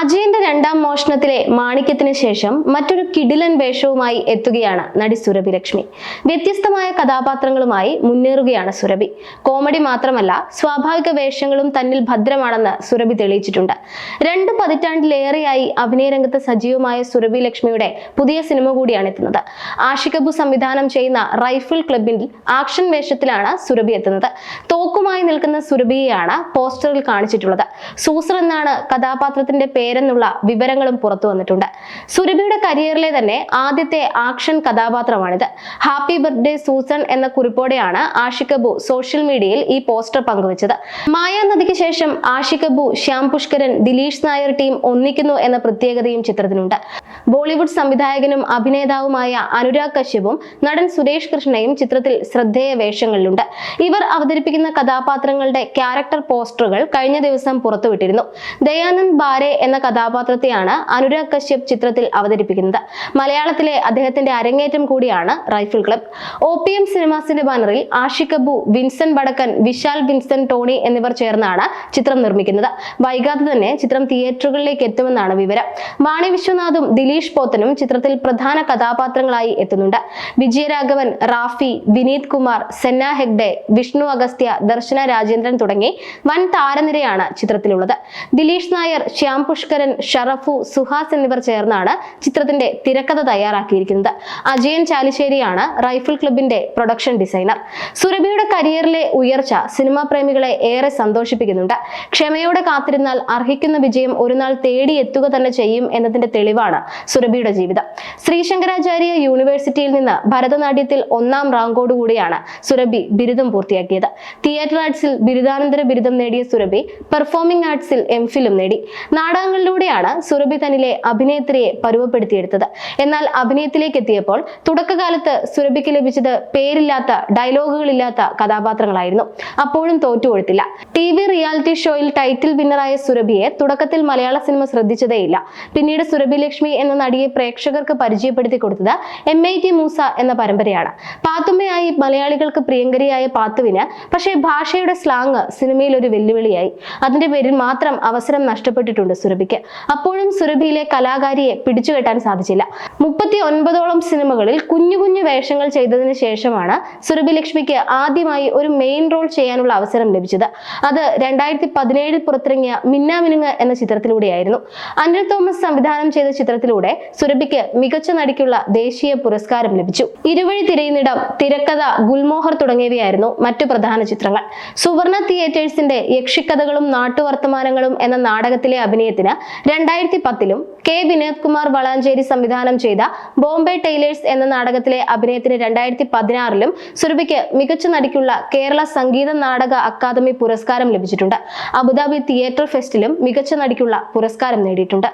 അജയന്റെ രണ്ടാം മോഷണത്തിലെ മാണിക്യത്തിന് ശേഷം മറ്റൊരു കിടിലൻ വേഷവുമായി എത്തുകയാണ് നടി സുരഭി ലക്ഷ്മി. വ്യത്യസ്തമായ കഥാപാത്രങ്ങളുമായി മുന്നേറുകയാണ് സുരഭി. കോമഡി മാത്രമല്ല സ്വാഭാവിക വേഷങ്ങളും തന്നിൽ ഭദ്രമാണെന്ന് സുരഭി തെളിയിച്ചിട്ടുണ്ട്. രണ്ട് പതിറ്റാണ്ടിലേറെയായി അഭിനയരംഗത്ത് സജീവമായ സുരഭി ലക്ഷ്മിയുടെ പുതിയ സിനിമ കൂടിയാണ് എത്തുന്നത്. ആഷിഖബു സംവിധാനം ചെയ്യുന്ന റൈഫിൾ ക്ലബിൽ ആക്ഷൻ വേഷത്തിലാണ് സുരഭി എത്തുന്നത്. തോക്കുമായി നിൽക്കുന്ന സുരഭിയെയാണ് പോസ്റ്ററിൽ കാണിച്ചിട്ടുള്ളത്. സൂസർ എന്നാണ് കഥാപാത്രത്തിന്റെ പേരെന്നുള്ള വിവരങ്ങളും പുറത്തു വന്നിട്ടുണ്ട്. സുരഭിയുടെ കരിയറിലെ തന്നെ ആദ്യത്തെ ആക്ഷൻ കഥാപാത്രമാണിത്. ഹാപ്പി ബർത്ത്ഡേ സൂസൺ എന്ന കുറിപ്പോടെയാണ് ആഷിഖബു സോഷ്യൽ മീഡിയയിൽ ഈ പോസ്റ്റർ പങ്കുവച്ചത്. മായാ നദിക്ക് ശേഷം ആഷിഖബു ശ്യാം പുഷ്കരൻ ദിലീഷ് നായർ ടീം ഒന്നിക്കുന്നു എന്ന പ്രത്യേകതയും ചിത്രത്തിനുണ്ട്. ബോളിവുഡ് സംവിധായകനും അഭിനേതാവുമായ അനുരാഗ് കശ്യപും നടൻ സുരേഷ് കൃഷ്ണയും ചിത്രത്തിൽ ശ്രദ്ധേയ വേഷങ്ങളിലുണ്ട്. ഇവർ അവതരിപ്പിക്കുന്ന കഥാപാത്രങ്ങളുടെ ക്യാരക്ടർ പോസ്റ്ററുകൾ കഴിഞ്ഞ ദിവസം പുറത്തുവിട്ടിരുന്നു. ദയാനന്ദ് ബാരെ എന്ന കഥാപാത്രത്തെയാണ് അനുരാഗ് കശ്യപ് ചിത്രത്തിൽ അവതരിപ്പിക്കുന്നത്. മലയാളത്തിലെ അദ്ദേഹത്തിന്റെ അരങ്ങേറ്റം കൂടിയാണ് rifle club. O P M സിനിമാസിന്റെ ബാനറിൽ ആഷിഖ് അബു വിൻസൻ വടക്കൻ വിശാൽ വിൻസൻ ടോണി എന്നിവർ ചേർന്നാണ് ചിത്രം നിർമ്മിക്കുന്നത്. വൈകാതെ തന്നെ ചിത്രം തിയേറ്ററുകളിലേക്ക് എത്തുമെന്നാണ് വിവരം. വാണി വിശ്വനാഥും ദിലീഷ് പോത്തനും ചിത്രത്തിൽ പ്രധാന കഥാപാത്രങ്ങളായി എത്തുന്നുണ്ട്. വിജയരാഘവൻ റാഫി വിനീത് കുമാർ സെന്ന ഹെഗ്ഡെ വിഷ്ണു അഗസ്ത്യ ദർശന രാജേന്ദ്രൻ തുടങ്ങി വൻ താരനിരയാണ് ചിത്രത്തിലുള്ളത്. ദിലീഷ് നായർ ശ്യാം പുഷ്കരൻ ഷറഫു സുഹാസ് എന്നിവർ ചേർന്നാണ് ചിത്രത്തിന്റെ തിരക്കഥ തയ്യാറാക്കിയിരിക്കുന്നത്. അജയൻ ചാലിശ്ശേരിയാണ് റൈഫിൾ ക്ലബിന്റെ പ്രൊഡക്ഷൻ ഡിസൈനർ. സുരഭിയുടെ കരിയറിലെ ഉയർച്ച സിനിമാ പ്രേമികളെ ഏറെ സന്തോഷിപ്പിക്കുന്നുണ്ട്. ക്ഷമയോടെ കാത്തിരുന്നാൽ അർഹിക്കുന്ന വിജയം ഒരു നാൾ തേടിയെത്തുക തന്നെ ചെയ്യും എന്നതിന്റെ തെളിവാണ് സുരഭിയുടെ ജീവിതം. ശ്രീശങ്കരാചാര്യ യൂണിവേഴ്സിറ്റിയിൽ നിന്ന് ഭരതനാട്യത്തിൽ ഒന്നാം റാങ്കോടുകൂടിയാണ് സുരഭി ബിരുദം പൂർത്തിയാക്കിയത്. തിയേറ്റർ ആർട്സിൽ ബിരുദാനന്തര ബിരുദം നേടിയ സുരഭി പെർഫോമിംഗ് ആർട്സിൽ എം ഫിലും നേടി. നാടകങ്ങളിലൂടെയാണ് സുരഭി തന്നിലെ അഭിനേത്രിയെ പരുവപ്പെടുത്തിയെടുത്തത്. എന്നാൽ അഭിനയത്തിലേക്ക് എത്തിയപ്പോൾ തുടക്കകാലത്ത് സുരഭിക്ക് ലഭിച്ചത് പേരില്ലാത്ത ഡയലോഗുകളില്ലാത്ത കഥാപാത്രങ്ങളായിരുന്നു. അപ്പോഴും തോറ്റുകൊടുത്തില്ല. ടി വി റിയാലിറ്റി ഷോയിൽ ടൈറ്റിൽ വിന്നറായ സുരഭിയെ തുടക്കത്തിൽ മലയാള സിനിമ ശ്രദ്ധിച്ചതേയില്ല. പിന്നീട് സുരഭി ലക്ഷ്മി എന്ന നടിയെ പ്രേക്ഷകർക്ക് പരിചയപ്പെടുത്തി കൊടുത്തത് എം ഐ ടി മൂസ എന്ന പരമ്പരയാണ്. പാത്തുമ്മയായി മലയാളികൾക്ക് പ്രിയങ്കരിയായ പാത്തുവിന് പക്ഷേ ഭാഷയുടെ സ്ലാങ് സിനിമയിൽ ഒരു വെല്ലുവിളിയായി. അതിന്റെ പേരിൽ മാത്രം അവസരം നഷ്ടപ്പെട്ടിട്ടുണ്ട് സുരഭിക്ക്. അപ്പോഴും സുരഭിയിലെ കലാകാരിയെ പിടിച്ചുകെട്ടാൻ സാധിച്ചില്ല. മുപ്പത്തി ഒൻപതോളം സിനിമകളിൽ കുഞ്ഞു കുഞ്ഞു വേഷങ്ങൾ ചെയ്തതിനു ശേഷമാണ് സുരഭി ലക്ഷ്മിക്ക് ആദ്യമായി ഒരു മെയിൻ റോൾ ചെയ്യാനുള്ള അവസരം ലഭിച്ചത്. അത് രണ്ടായിരത്തി പതിനേഴിൽ പുറത്തിറങ്ങിയ മിന്നാമിനുങ്ങ് എന്ന ചിത്രത്തിലൂടെയായിരുന്നു. അനിൽ തോമസ് സംവിധാനം ചെയ്ത ചിത്രത്തിലൂടെ സുരഭിക്ക് മികച്ച നടിക്കുള്ള ദേശീയ പുരസ്കാരം ലഭിച്ചു. ഇരുവഴി തിരയുന്നിടം തിരക്കഥ ഗുൽമോഹർ തുടങ്ങിയവയായിരുന്നു മറ്റു പ്രധാന ചിത്രങ്ങൾ. സുവർണ തിയേറ്റേഴ്സിന്റെ യക്ഷിക്കഥകളും നാട്ടുവർത്തമാനങ്ങളും എന്ന നാടകത്തിലെ അഭിനയത്തിന് രണ്ടായിരത്തി പത്തിലും കെ വിനോദ് കുമാർ വളാഞ്ചേരി സംവിധാനം ചെയ്ത ബോംബെ ടൈലേഴ്സ് എന്ന നാടകത്തിലെ അഭിനയത്തിന് രണ്ടായിരത്തി പതിനാറിലും സുരഭിക്ക് മികച്ച നടിക്കുള്ള കേരള സംഗീത നാടക അക്കാദമി പുരസ്കാരം ലഭിച്ചിട്ടുണ്ട്. അബുദാബി തിയേറ്റർ ഫെസ്റ്റിലും മികച്ച നടിക്കുള്ള പുരസ്കാരം നേടിയിട്ടുണ്ട്.